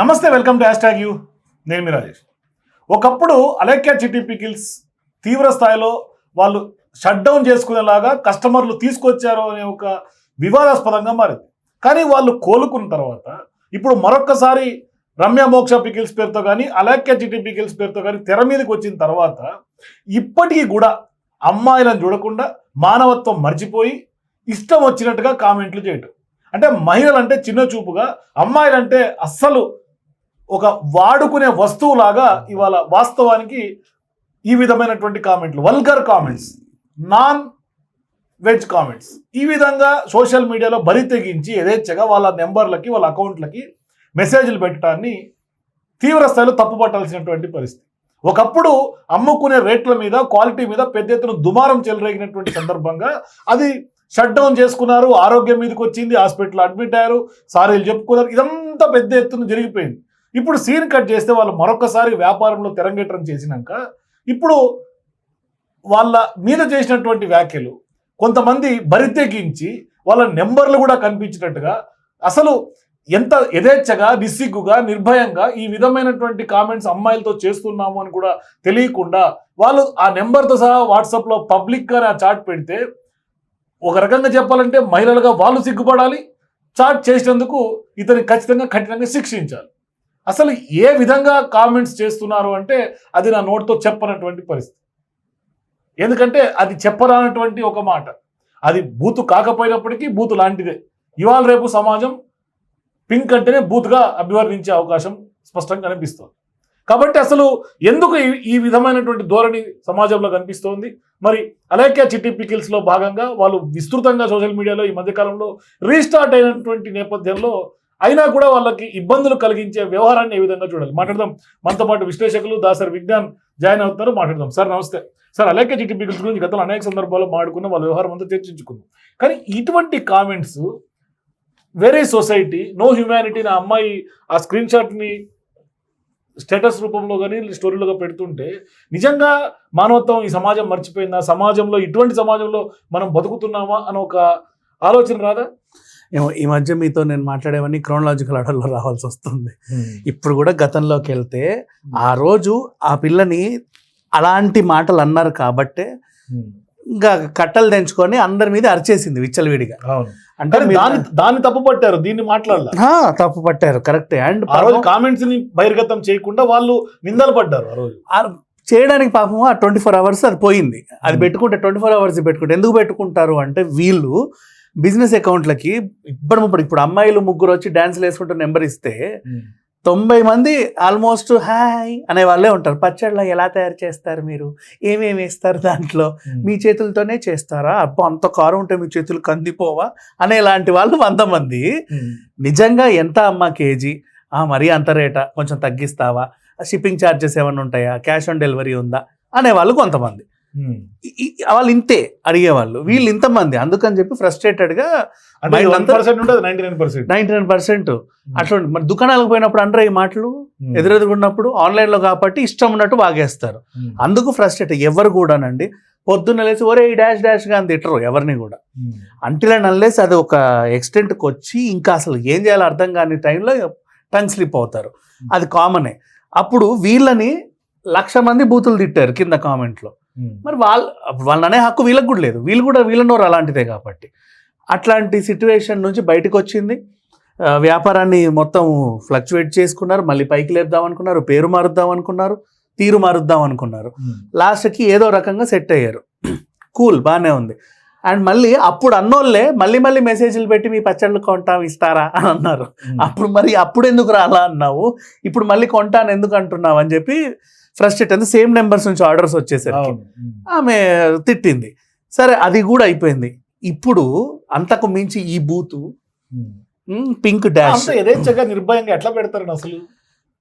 నమస్తే welcome to hashtag U. నేను మీ రాజేష్. ఒకప్పుడు అలెక్యా చిట్టి పికిల్స్ తీవ్ర స్థాయిలో వాళ్ళు షట్ డౌన్ చేసుకునేలాగా కస్టమర్లు తీసుకొచ్చారు అనే ఒక వివాదాస్పదంగా మారింది. కానీ వాళ్ళు కోలుకున్న తర్వాత ఇప్పుడు మరొక్కసారి రమ్య మోక్ష పికిల్స్ పేరుతో కానీ అలెక్యా చిట్టి పికిల్స్ పేరుతో కానీ తెర మీదకి వచ్చిన తర్వాత ఇప్పటికీ కూడా అమ్మాయిలను చూడకుండా మానవత్వం మర్చిపోయి ఇష్టం వచ్చినట్టుగా కామెంట్లు చేయటం. అంటే మహిళలంటే చిన్న చూపుగా అమ్మాయిలంటే అస్సలు ఒక వాడుకునే వస్తువులాగా ఇవాళ వాస్తవానికి ఈ విధమైనటువంటి కామెంట్లు vulgar comments non veg comments. ఈ విధంగా సోషల్ మీడియాలో బరి తెగించి యథేచ్ఛగా వాళ్ళ నెంబర్లకి వాళ్ళ అకౌంట్లకి మెసేజ్లు పెట్టడాన్ని తీవ్ర స్థాయిలో తప్పుపట్టాల్సినటువంటి పరిస్థితి. ఒకప్పుడు అమ్ముకునే రేట్ల మీద క్వాలిటీ మీద పెద్ద ఎత్తున దుమారం చెలరేగినటువంటి సందర్భంగా అది షట్ డౌన్ చేసుకున్నారు ఆరోగ్యం మీదకి వచ్చింది హాస్పిటల్ అడ్మిట్ అయ్యారు సారీలు చెప్పుకున్నారు ఇదంతా పెద్ద ఎత్తున జరిగిపోయింది. ఇప్పుడు సీన్ కట్ చేస్తే వాళ్ళు మరొకసారి వ్యాపారంలో తెరంగేట్రం చేసినాక ఇప్పుడు వాళ్ళ మీద చేసినటువంటి వ్యాఖ్యలు కొంతమంది బరితెగించి వాళ్ళ నెంబర్లు కూడా కనిపించినట్టుగా అసలు ఎంత యథేచ్ఛగా నిస్సిగ్గుగా నిర్భయంగా ఈ విధమైనటువంటి కామెంట్స్ అమ్మాయిలతో చేస్తున్నాము అని కూడా తెలియకుండా వాళ్ళు ఆ నెంబర్తో సహా వాట్సాప్లో పబ్లిక్గా ఆ చాట్ పెడితే ఒక రకంగా చెప్పాలంటే మహిళలుగా వాళ్ళు సిగ్గుపడాలి చాట్ చేసినందుకు ఇతని ఖచ్చితంగా కఠినంగా శిక్షించాలి. అసలు ఏ విధంగా కామెంట్స్ చేస్తున్నారు అంటే అది నా నోటితో చెప్పనటువంటి పరిస్థితి. ఎందుకంటే అది చెప్పరానటువంటి ఒక మాట. అది బూతు కాకపోయినప్పటికీ బూతు లాంటిదే. ఇవాళ రేపు సమాజం పింక్ అంటేనే బూత్గా అభివర్ణించే అవకాశం స్పష్టంగా కనిపిస్తుంది. కాబట్టి అసలు ఎందుకు ఈ- ఈ విధమైనటువంటి ధోరణి సమాజంలో కనిపిస్తోంది? మరి అలేఖ్య చిట్టి పికిల్స్లో భాగంగా వాళ్ళు విస్తృతంగా సోషల్ మీడియాలో ఈ మధ్యకాలంలో రీస్టార్ట్ అయినటువంటి నేపథ్యంలో అయినా కూడా వాళ్ళకి ఇబ్బందులు కలిగించే వ్యవహారాన్ని ఏ విధంగా చూడాలి? మాట్లాడదాం. మనతో పాటు విశ్లేషకులు దాసరి విజ్ఞాన్ జాయిన్ అవుతున్నారు. మాట్లాడదాం. సార్ నమస్తే. సార్ అలేఖ్య చిట్టి గురించి గతంలో అనేక సందర్భాల్లో మాట్లాడుకున్నాం వాళ్ళ వ్యవహారం అంతా చర్చించుకున్నాం కానీ ఇటువంటి comments very society no humanity నా అమ్మాయి ఆ స్క్రీన్ షాట్ని స్టేటస్ రూపంలో కానీ స్టోరీలుగా పెడుతుంటే నిజంగా మానవత్వం ఈ సమాజం మర్చిపోయిందా? సమాజంలో ఇటువంటి సమాజంలో మనం బతుకుతున్నామా? అని ఒక ఆలోచన రాదా? ఏమో ఈ మధ్య మీతో నేను మాట్లాడేవన్నీ క్రోనలాజికల్ ఆర్డర్లో రావాల్సి వస్తుంది. ఇప్పుడు కూడా గతంలోకి వెళ్తే ఆ రోజు ఆ పిల్లని అలాంటి మాటలు అన్నారు కాబట్టే ఇంకా కట్టలు తెంచుకొని అందరి మీద అరిచేసింది విచ్చలవిడిగా. అంటే దాన్ని దాన్ని తప్పు పట్టారు దీన్ని మాట్లాడాల? తప్పు పట్టారు కరెక్టే. అండ్ ఆ రోజు కామెంట్స్ని బహిర్గతం చేయకుండా వాళ్ళు నిందలు పడ్డారు ఆ రోజు. చేయడానికి పాపం ఆ ట్వంటీ ఫోర్ అవర్స్ అది పోయింది. అది Hmm. పెట్టుకుంటే ట్వంటీ ఫోర్ అవర్స్ పెట్టుకుంటే ఎందుకు పెట్టుకుంటారు అంటే వీళ్ళు బిజినెస్ అకౌంట్లకి ఇప్పుడు ఇప్పుడు ఇప్పుడు అమ్మాయిలు ముగ్గురు వచ్చి డాన్స్లు వేసుకుంటూ నెంబర్ ఇస్తే తొంభై మంది ఆల్మోస్ట్ హాయ్ అనే వాళ్ళే ఉంటారు. పచ్చళ్ళ ఎలా తయారు చేస్తారు మీరు? ఏమేమి వేస్తారు దాంట్లో? మీ చేతులతోనే చేస్తారా? అబ్బో అంత కారం ఉంటే మీ చేతులు కందిపోవా? అనే లాంటి వాళ్ళు వంద మంది. నిజంగా ఎంత అమ్మా కేజీ? ఆ మరీ అంత రేటా? కొంచెం తగ్గిస్తావా? షిప్పింగ్ ఛార్జెస్ ఏమైనా ఉంటాయా? క్యాష్ ఆన్ డెలివరీ ఉందా? అనేవాళ్ళు కొంతమంది. ఈ- ఈ- వాళ్ళు ఇంతే అడిగేవాళ్ళు. వీళ్ళు ఇంతమంది. అందుకని చెప్పి ఫ్రస్ట్రేటెడ్గా అంటే నైన్టీ నైన్ పర్సెంట్ అట్లా మరి దుకాణాలకు పోయినప్పుడు అంటారు ఈ మాటలు ఎదురెదురున్నప్పుడు ఆన్లైన్లో కాబట్టి ఇష్టం ఉన్నట్టు వాగేస్తారు. అందుకు ఫ్రస్ట్రేట్ ఎవరు కూడానండి. పొద్దున్న లేచి ఒరే ఈ డాష్ డాష్గా అని తిట్టరు ఎవరిని కూడా. అంటిల్ అండ్ అన్లెస్ అది ఒక ఎక్స్టెంట్కి వచ్చి ఇంకా అసలు ఏం చేయాలో అర్థం కాని టైంలో టంగ్ స్లిప్ అవుతారు. అది కామనే అప్పుడు వీళ్ళని లక్ష మంది బూతులు తిట్టారు కింద కామెంట్లో. మరి వాళ్ళ వాళ్ళనే హక్కు వీళ్ళకి కూడా లేదు. వీళ్ళు కూడా వీళ్ళ నోరు అలాంటిదే కాబట్టి. అట్లాంటి సిచ్యువేషన్ నుంచి బయటకు వచ్చింది వ్యాపారాన్ని మొత్తం ఫ్లక్చువేట్ చేసుకున్నారు. మళ్ళీ పైకి లేపుదాం అనుకున్నారు. పేరు మారుద్దాం అనుకున్నారు. తీరు మారుద్దాం అనుకున్నారు. లాస్ట్కి ఏదో రకంగా సెట్ అయ్యారు. కూల్ బాగానే ఉంది. అండ్ మళ్ళీ అప్పుడు అన్నోళ్ళే మళ్ళీ మళ్ళీ మెసేజ్లు పెట్టి మీ పచ్చళ్ళు కొంటాం ఇస్తారా అని అన్నారు. అప్పుడు మరి అప్పుడు ఎందుకు రాలా అన్నావు? ఇప్పుడు మళ్ళీ కొంటాను ఎందుకు అంటున్నావు అని చెప్పి ఫ్రస్ట్రేట్ అంటే సేమ్ నెంబర్స్ నుంచి ఆర్డర్స్ వచ్చేసరికి ఆమె తిట్టింది. సరే అది కూడా అయిపోయింది. ఇప్పుడు అంతకు మించి ఈ బూతు పింక్ డాష్. యథేచ్ఛగా నిర్భయంగా ఎట్లా పెడతారని అసలు?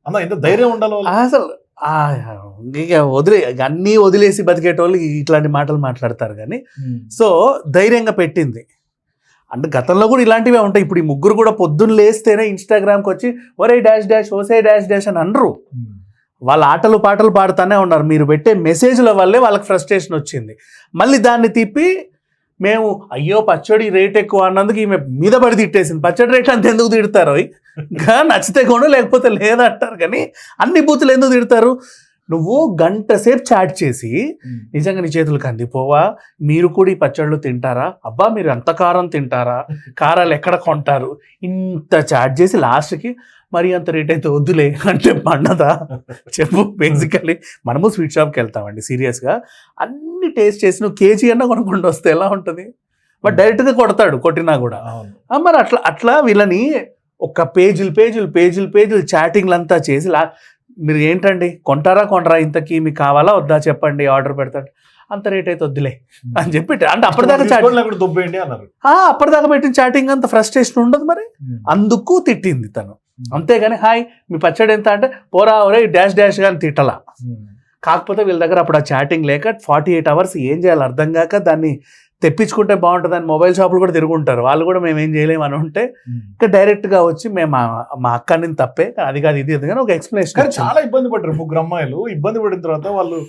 అన్న ఎంత ధైర్యం ఉండాలి? అసలు ఇక వదిలే అన్నీ వదిలేసి బతికేటోళ్ళు ఇట్లాంటి మాటలు మాట్లాడతారు కానీ సో ధైర్యంగా పెట్టింది. అంటే గతంలో కూడా ఇలాంటివే ఉంటాయి. ఇప్పుడు ఈ ముగ్గురు కూడా పొద్దున్న లేస్తేనే ఇన్స్టాగ్రామ్కి వచ్చి ఒరే డాష్ డాష్ ఓసే డాష్ డాష్ అని అనరు. వాళ్ళ ఆటలు పాటలు పాడుతూనే ఉన్నారు. మీరు పెట్టే మెసేజ్ల వల్లే వాళ్ళకి ఫ్రస్ట్రేషన్ వచ్చింది. మళ్ళీ దాన్ని తిప్పి మేము అయ్యో పచ్చడి రేట్ ఎక్కువ అన్నందుకు ఈమె మీద పడి తిట్టేసింది. పచ్చడి రేట్ అంత ఎందుకు తిడతారు? ఇంకా నచ్చితే కొను లేకపోతే లేదంటారు. కానీ అన్ని బూతులు ఎందుకు తిడతారు? నువ్వు గంట సేపు చాట్ చేసి నిజంగా నీ చేతులు కందిపోవా మీరు కూడా ఈ పచ్చళ్ళు తింటారా? అబ్బా మీరు ఎంత కారం తింటారా? కారాలు ఎక్కడ కొంటారు? ఇంత చాట్ చేసి లాస్ట్కి మరి అంత రేట్ అయితే వద్దులే అంటే పండదా? చెప్పు బేసికల్లీ మనము స్వీట్ షాప్కి వెళ్తామండి సీరియస్గా. అన్ని టేస్ట్ చేసి నువ్వు కేజీ అన్న కొనుక్కుంటూ వస్తే ఎలా ఉంటుంది? బట్ డైరెక్ట్గా కొడతాడు కొట్టినా కూడా. మరి అట్లా అట్లా వీళ్ళని ఒక పేజీలు పేజీలు పేజీలు పేజీలు చాటింగ్లు అంతా చేసి లా మీరు ఏంటండి కొంటారా కొంటారా ఇంతకీ మీకు కావాలా వద్దా? చెప్పండి ఆర్డర్ పెడతాడు అంత రేట్ అయితే వద్దులే అని చెప్పి అంటే అప్పటిదాకా చాటింగ్ అప్పటిదాకా పెట్టిన చాటింగ్ అంత ఫ్రస్ట్రేషన్ ఉండదు మరి. అందుకు తిట్టింది తను. అంతేగాని హాయ్ మీ పచ్చడి ఎంత? అంటే పోరా ఒరే డాష్ డాష్ కానీ తిట్టలా. కాకపోతే వీళ్ళ దగ్గర అప్పుడు ఆ చాటింగ్ లేక ఫార్టీ ఎయిట్ అవర్స్ ఏం చేయాలి? అర్థం కాక దాన్ని తెప్పించుకుంటే బాగుంటుంది అని మొబైల్ షాపులు కూడా తిరుగుంటారు. వాళ్ళు కూడా మేము ఏం చేయలేము అని ఉంటే ఇంకా డైరెక్ట్గా వచ్చి మేము మా- మా అక్కని తప్పే. అది కాదు ఇది కానీ ఒక కానీ ఎక్స్ప్లెనేషన్ చాలా ఇబ్బంది పడ్డారు ముగ్గురు అమ్మాయిలు. ఇబ్బంది పడిన తర్వాత వాళ్ళు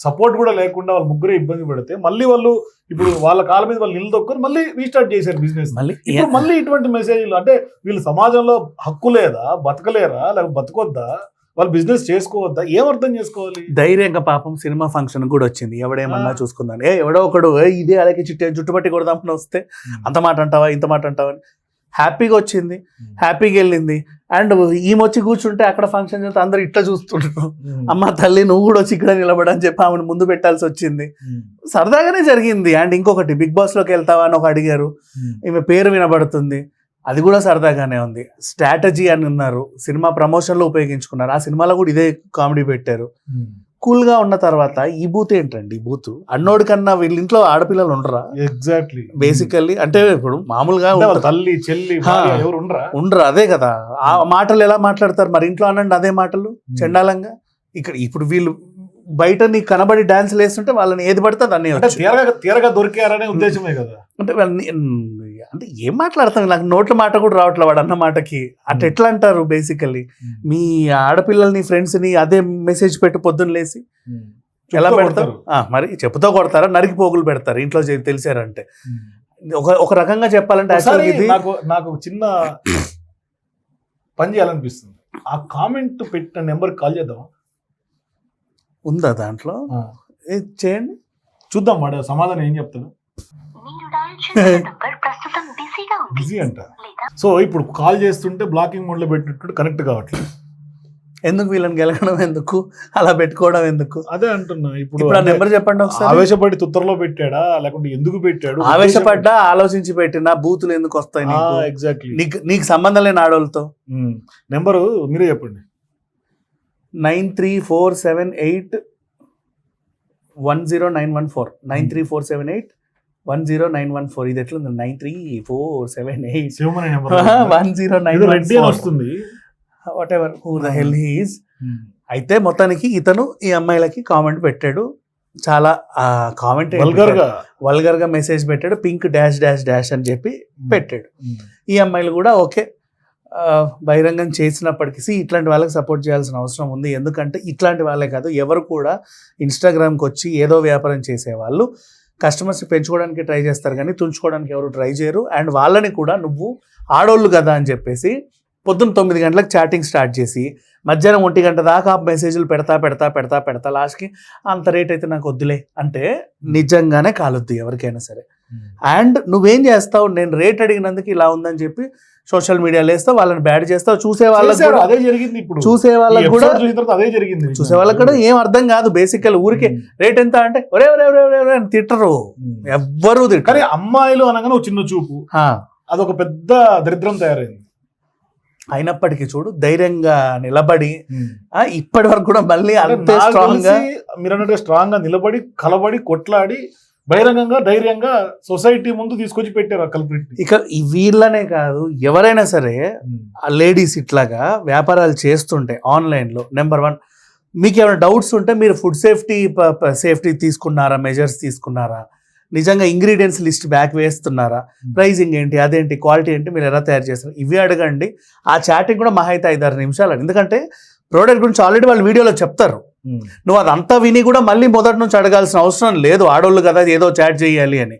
సపోర్ట్ కూడా లేకుండా వాళ్ళు ముగ్గురే ఇబ్బంది పడితే మళ్ళీ వాళ్ళు ఇప్పుడు వాళ్ళ కాళ్ళ మీద వాళ్ళు నిలదొక్కుని మళ్ళీ రీస్టార్ట్ చేశారు బిజినెస్ మళ్ళీ మళ్ళీ ఇటువంటి మెసేజ్లు అంటే వీళ్ళు సమాజంలో హక్కు లేదా బతకలేరా లేకపోతే బతకొద్దా? వాళ్ళు బిజినెస్ చేసుకోవద్దా? ఏం అర్థం చేసుకోవాలి? ధైర్యంగా పాపం సినిమా ఫంక్షన్ కూడా వచ్చింది. ఎవడేమన్నా. చూసుకుందాం. ఏ ఎవడో ఒకడు "ఏ, ఇదే అలాగే చిట్టే జుట్టుపట్టి కొడదామని వస్తే అంత మాట అంటావా? ఇంత మాట అంటావా? అని హ్యాపీగా వచ్చింది. హ్యాపీగా వెళ్ళింది. అండ్ ఈమె వచ్చి కూర్చుంటే అక్కడ ఫంక్షన్ చేస్తే అందరు ఇట్లా చూస్తుంటారు అమ్మ తల్లి నువ్వు కూడా వచ్చి ఇక్కడ నిలబడని చెప్పి ఆమెను ముందు పెట్టాల్సి వచ్చింది. సరదాగానే జరిగింది. అండ్ ఇంకొకటి బిగ్ బాస్లోకి వెళ్తావా అని ఒక అడిగారు. ఈమె పేరు వినబడుతుంది. అది కూడా సరదాగానే ఉంది. స్ట్రాటజీ అని ఉన్నారు. సినిమా ప్రమోషన్లో ఉపయోగించుకున్నారు. ఆ సినిమాలో కూడా ఇదే కామెడీ పెట్టారు. కూల్గా ఉన్న తర్వాత ఈ బూత్ ఏంటండి? ఈ బూత్? అన్నోడి కన్నా వీళ్ళ ఇంట్లో ఆడపిల్లలు ఉండరా? ఎగ్జాక్ట్లీ. బేసికల్లీ అంటే ఇప్పుడు మామూలుగా. తల్లి చెల్లి ఎవరు ఉండరా? ఉండరు అదే కదా. ఆ మాటలు ఎలా మాట్లాడతారు? మరి ఇంట్లో అనండి అదే మాటలు చండాలంగా? ఇక్కడ ఇప్పుడు వీళ్ళు బయట నీకు కనబడి డాన్స్ వేస్తుంటే వాళ్ళని ఏది పడితే దాన్ని తీరగా దొరికారనే ఉద్దేశమే కదా. అంటే అంటే ఏం మాట్లాడతాం? నాకు నోట్ల మాట కూడా రావట్లే వాడు అన్న మాటకి. అట్ ఎట్లా అంటారు బేసికల్లీ మీ ఆడపిల్లల్ని ఫ్రెండ్స్ని అదే మెసేజ్ పెట్టి పొద్దున్న లేసి ఎలా పెడతారు? మరి చెప్పుతో కొడతారా? నరికి పోగులు పెడతారు? ఇంట్లో తెలిసారంటే. ఒక ఒక రకంగా చెప్పాలంటే ఇది నాకు నాకు చిన్న పని చేయాలనిపిస్తుంది. ఆ కామెంట్ పెట్టిన నెంబర్ కాల్ చేద్దాం ఉందా దాంట్లో? ఏ, చేయండి. చూద్దాం వాడు సమాధానం ఏం చెప్తాడు. బిజీ అంట. సో ఇప్పుడు కాల్ చేస్తుంటే బ్లాకింగ్ మోడ్లో పెట్టినట్టు కనెక్ట్ కావట్లేదు. ఎందుకు వీళ్ళని గెలగడం ఎందుకు? అలా పెట్టుకోవడం ఎందుకు? అదే అంటున్నా ఇప్పుడు ఇప్పుడు ఆ అంటే నెంబర్ చెప్పండి ఒకసారి. ఆవేశపడి తుత్తరలో పెట్టాడా? లేకుంటే ఎందుకు పెట్టాడు? ఆవేశపడ్డా ఆలోచించి పెట్టిన బూతులు ఎందుకు వస్తాయి నీకు? ఎగ్జాక్ట్లీ నీకు నీకు సంబంధం లేని ఆడవాళ్ళతో నెంబరు మీరే చెప్పండి. Nine three four seven eight one zero nine one four. Nine three four seven eight one zero nine one four ఇది ఎట్లుంది? Nine three four seven eight one zero nine వస్తుంది. Whatever who the hell he's అయితే మొత్తానికి ఇతను ఈ అమ్మాయిలకి comment పెట్టాడు. చాలా కామెంట్ వల్గర్గా. మెసేజ్ పెట్టాడు. పింక్ డాష్ డాష్ డాష్ అని చెప్పి పెట్టాడు. ఈ అమ్మాయిలు కూడా ఓకే. బహిరంగం చేసినప్పటికీ ఇట్లాంటి వాళ్ళకి సపోర్ట్ చేయాల్సిన అవసరం ఉంది. ఎందుకంటే ఇట్లాంటి వాళ్ళే కాదు ఎవరు కూడా ఇన్స్టాగ్రామ్కి వచ్చి ఏదో వ్యాపారం చేసేవాళ్ళు. కస్టమర్స్ పెంచుకోవడానికి ట్రై చేస్తారు కానీ తుంచుకోవడానికి ఎవరు ట్రై చేయరు. అండ్ వాళ్ళని కూడా నువ్వు ఆడోళ్ళు కదా అని చెప్పేసి పొద్దున్న తొమ్మిది గంటలకు చాటింగ్ స్టార్ట్ చేసి మధ్యాహ్నం ఒంటి గంట దాకా మెసేజ్లు పెడతా పెడతా పెడతా పెడతా లాస్ట్కి అంత రేట్ అయితే నాకు వద్దులే. అంటే నిజంగానే కాలుద్ది ఎవరికైనా సరే. అండ్ నువ్వేం చేస్తావు? నేను రేట్ అడిగినందుకు ఇలా ఉందని చెప్పి సోషల్ మీడియాలో వేస్తావు వాళ్ళని బ్యాడ్ చేస్తావు చూసే వాళ్ళకి కూడా అదే జరిగింది ఇప్పుడు. చూసే వాళ్ళకి కూడా అదే జరిగింది చూసే వాళ్ళకి కూడా ఏం అర్థం కాదు. బేసికల్ ఊరికే రేట్ ఎంత అంటే ఒరే ఒరే ఒరే ఒరే ఒరే అని తిట్టరు. ఎవ్వరూ తిట్టరు. అమ్మాయిలు అనగానే చిన్న చూపు. అదొక పెద్ద దరిద్రం తయారైంది. అయినప్పటికీ చూడు ధైర్యంగా నిలబడి ఇప్పటి వరకు కూడా మళ్ళీ అంతే స్ట్రాంగ్గా మీరు అన్నట్టు స్ట్రాంగ్గా నిలబడి కలబడి కొట్లాడి బహిరంగంగా ధైర్యంగా సొసైటీ ముందు తీసుకొచ్చి పెట్టారు ఆ కల్ప్రిట్ ఇక వీళ్ళనే కాదు ఎవరైనా సరే ఆ లేడీస్ ఇట్లాగా వ్యాపారాలు చేస్తుంటే ఆన్లైన్లో నెంబర్ వన్ మీకు ఏమైనా డౌట్స్ ఉంటే మీరు ఫుడ్ సేఫ్టీ సేఫ్టీ తీసుకున్నారా మెజర్స్ తీసుకున్నారా? నిజంగా ఇంగ్రీడియంట్స్ లిస్ట్ బ్యాక్ వేస్తున్నారా? ప్రైజింగ్ ఏంటి? అదేంటి? క్వాలిటీ ఏంటి? మీరు ఎలా తయారు చేస్తారు ఇవి అడగండి. ఆ చాటింగ్ కూడా మహా అయితే ఐదారు నిమిషాలు ఎందుకంటే ప్రోడక్ట్ గురించి ఆల్రెడీ వాళ్ళు వీడియోలో చెప్తారు. నువ్వు అదంతా విని కూడా మళ్ళీ మొదటి నుంచి అడగాల్సిన అవసరం లేదు. ఆడోళ్ళు కదా ఏదో చాట్ చేయాలి అని.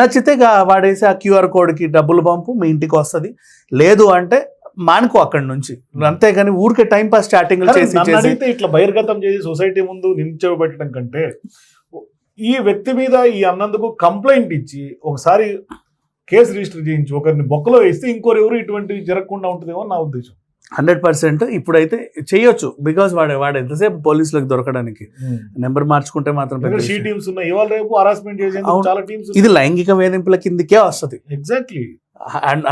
నచ్చితే వాడేసి ఆ క్యూఆర్ కోడ్కి డబ్బులు పంపు మీ ఇంటికి వస్తుంది. లేదు అంటే మానుకో అక్కడి నుంచి. అంతేగాని ఊరికే టైం పాస్ స్టార్టింగ్ చేసి ఇట్లా బహిర్గతం చేసి సొసైటీ ముందు నిల్చోబెట్టడం కంటే ఈ వ్యక్తి మీద ఈ అన్నందుకు కంప్లైంట్ ఇచ్చి ఒకసారి కేసు రిజిస్టర్ చేయించి ఒకరిని బొక్కలో వేస్తే ఇంకోరు ఎవరు ఇటువంటివి జరగకుండా ఉంటుందేమో నా ఉద్దేశం. హండ్రెడ్ పర్సెంట్ ఇప్పుడైతే చేయొచ్చు. బికాస్ వాడు వాడు ఎంతసేపు పోలీసులకు దొరకడానికి నెంబర్ మార్చుకుంటే మాత్రం. టీమ్స్ ఉన్నాయి. ఇవాళ రేపు హరాస్మెంట్. చాలా టీమ్స్ ఇది లైంగిక వేధింపుల కిందకే వస్తుంది. Exactly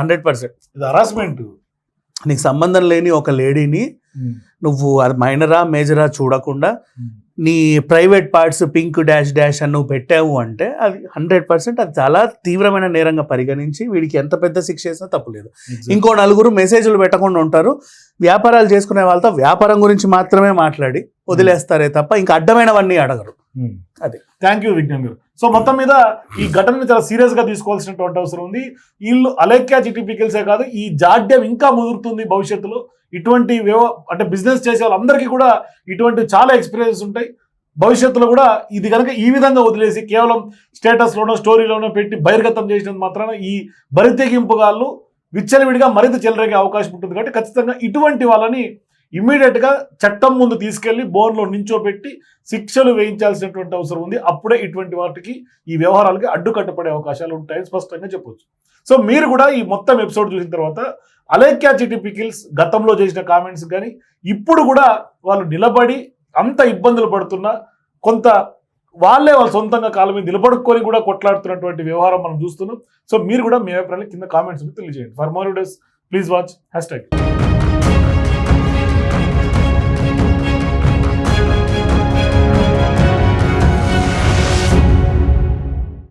hundred percent. ఇది హరాస్మెంట్ నీకు సంబంధం లేని ఒక లేడీని నువ్వు అది మైనరా మేజరా చూడకుండా నీ private parts pink dash dash అని నువ్వు పెట్టావు అంటే అది హండ్రెడ్ పర్సెంట్ అది చాలా తీవ్రమైన నేరంగా పరిగణించి వీడికి ఎంత పెద్ద శిక్ష వేసినా తప్పులేదు ఇంకో నలుగురు మెసేజ్లు పెట్టకుండా ఉంటారు. వ్యాపారాలు చేసుకునే వాళ్ళతో వ్యాపారం గురించి మాత్రమే మాట్లాడి వదిలేస్తారే తప్ప ఇంకా అడ్డమైనవన్నీ అడగరు. అది. థ్యాంక్ యూ విజ్ఞాన్ గారు. సో మొత్తం మీద ఈ ఘటనని చాలా సీరియస్గా తీసుకోవాల్సినటువంటి అవసరం ఉంది. వీళ్ళు అలేఖ్య చిటిపికల్సే కాదు ఈ జాడ్యం ఇంకా ముదురుతుంది భవిష్యత్తులో. ఇటువంటి అంటే బిజినెస్ చేసే వాళ్ళందరికీ కూడా ఇటువంటి చాలా ఎక్స్పీరియన్స్ ఉంటాయి. భవిష్యత్తులో కూడా ఇది కనుక ఈ విధంగా వదిలేసి కేవలం స్టేటస్లోనో స్టోరీలోనో పెట్టి బహిర్గతం చేసినంత మాత్రాన ఈ బరితెగింపుగాళ్ళు విచ్చలవిడిగా మరింత చెలరేగే అవకాశం ఉంటుంది. కాబట్టి ఖచ్చితంగా ఇటువంటి వాళ్ళని ఇమీడియట్గా చట్టం ముందు తీసుకెళ్ళి బోన్లో నించోబెట్టి శిక్షలు వేయించాల్సినటువంటి అవసరం ఉంది. అప్పుడే ఇటువంటి వాటికి ఈ వ్యవహారాలకి అడ్డుకట్టపడే అవకాశాలు ఉంటాయని స్పష్టంగా చెప్పొచ్చు. సో మీరు కూడా ఈ మొత్తం ఎపిసోడ్ చూసిన తర్వాత అలేఖ్యా చిటి పికిల్స్ గతంలో చేసిన కామెంట్స్ కానీ ఇప్పుడు కూడా వాళ్ళు నిలబడి అంత ఇబ్బందులు పడుతున్నా కొంత వాళ్ళే వాళ్ళ సొంతంగా కాలం మీద నిలబడుకొని కూడా కొట్లాడుతున్నటువంటి వ్యవహారం మనం చూస్తున్నాం. సో మీరు కూడా మీ అభిప్రాయాలు కింద కామెంట్స్ తెలియజేయండి. For more days please watch hashtag